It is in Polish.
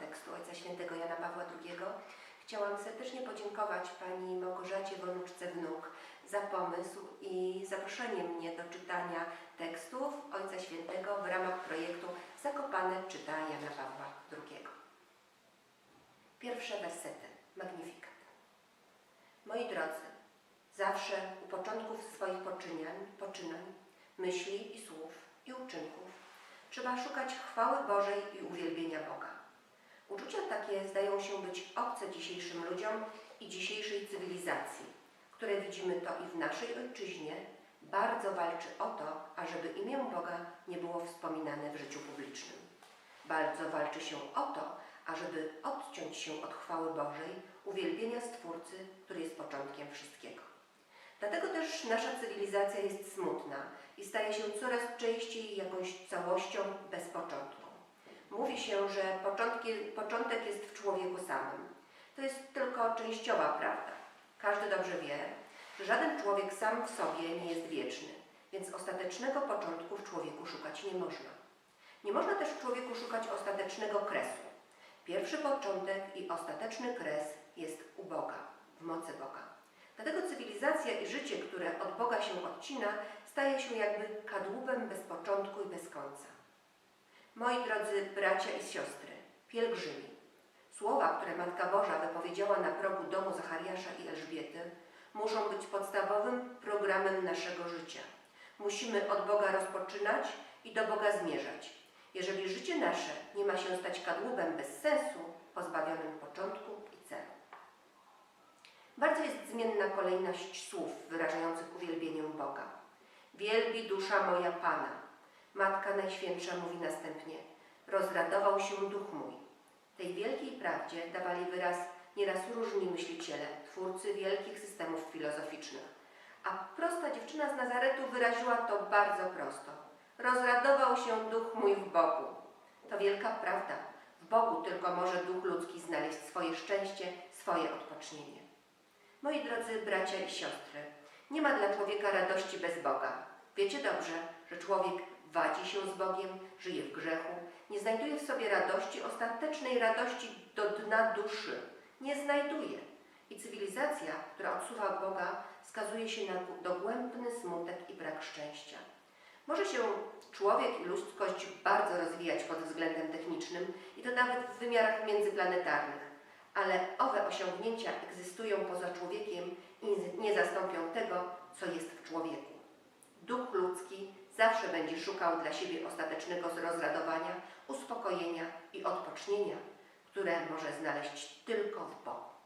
tekstu Ojca Świętego Jana Pawła II chciałam serdecznie podziękować Pani Małgorzacie Wonuczce Wnuk za pomysł i zaproszenie mnie do czytania tekstów Ojca Świętego w ramach projektu Zakopane czyta Jana Pawła II. Pierwsze wersety, Magnifikat. Moi drodzy, zawsze u początków swoich poczynań, poczynań, myśli i słów i uczynków trzeba szukać chwały Bożej i uwielbienia Boga. Uczucia takie zdają się być obce dzisiejszym ludziom i dzisiejszej cywilizacji, które widzimy to i w naszej ojczyźnie, bardzo walczy o to, ażeby imię Boga nie było wspominane w życiu publicznym. Bardzo walczy się o to, ażeby odciąć się od chwały Bożej, uwielbienia Stwórcy, który jest początkiem wszystkiego. Dlatego też nasza cywilizacja jest smutna i staje się coraz częściej jakąś całością bez początku. Mówi się, że początki, początek jest w człowieku samym. To jest tylko częściowa prawda. Każdy dobrze wie, że żaden człowiek sam w sobie nie jest wieczny, więc ostatecznego początku w człowieku szukać nie można. Nie można też w człowieku szukać ostatecznego kresu. Pierwszy początek i ostateczny kres jest u Boga, w mocy Boga. Dlatego cywilizacja i życie, które od Boga się odcina, staje się jakby kadłubem bez początku i bez końca. Moi drodzy bracia i siostry, pielgrzymi, słowa, które Matka Boża wypowiedziała na progu domu Zachariasza i Elżbiety, muszą być podstawowym programem naszego życia. Musimy od Boga rozpoczynać i do Boga zmierzać. Jeżeli życie nasze nie ma się stać kadłubem bez sensu, pozbawionym początku i celu. Bardzo jest zmienna kolejność słów wyrażających uwielbienie Boga. Wielbi dusza moja Pana. Matka Najświętsza mówi następnie, rozradował się duch mój. Tej wielkiej prawdzie dawali wyraz nieraz różni myśliciele, twórcy wielkich systemów filozoficznych. A prosta dziewczyna z Nazaretu wyraziła to bardzo prosto. Rozradował się duch mój w Bogu. To wielka prawda. W Bogu tylko może duch ludzki znaleźć swoje szczęście, swoje odpocznienie. Moi drodzy bracia i siostry, nie ma dla człowieka radości bez Boga. Wiecie dobrze, że człowiek wadzi się z Bogiem, żyje w grzechu, nie znajduje w sobie radości, ostatecznej radości do dna duszy. Nie znajduje. I cywilizacja, która odsuwa Boga, skazuje się na dogłębny smutek i brak szczęścia. Może się człowiek i ludzkość bardzo rozwijać pod względem technicznym i to nawet w wymiarach międzyplanetarnych, ale owe osiągnięcia egzystują poza człowiekiem i nie zastąpią tego, co jest w człowieku. Duch ludzki zawsze będzie szukał dla siebie ostatecznego rozradowania, uspokojenia i odpocznienia, które może znaleźć tylko w Bogu.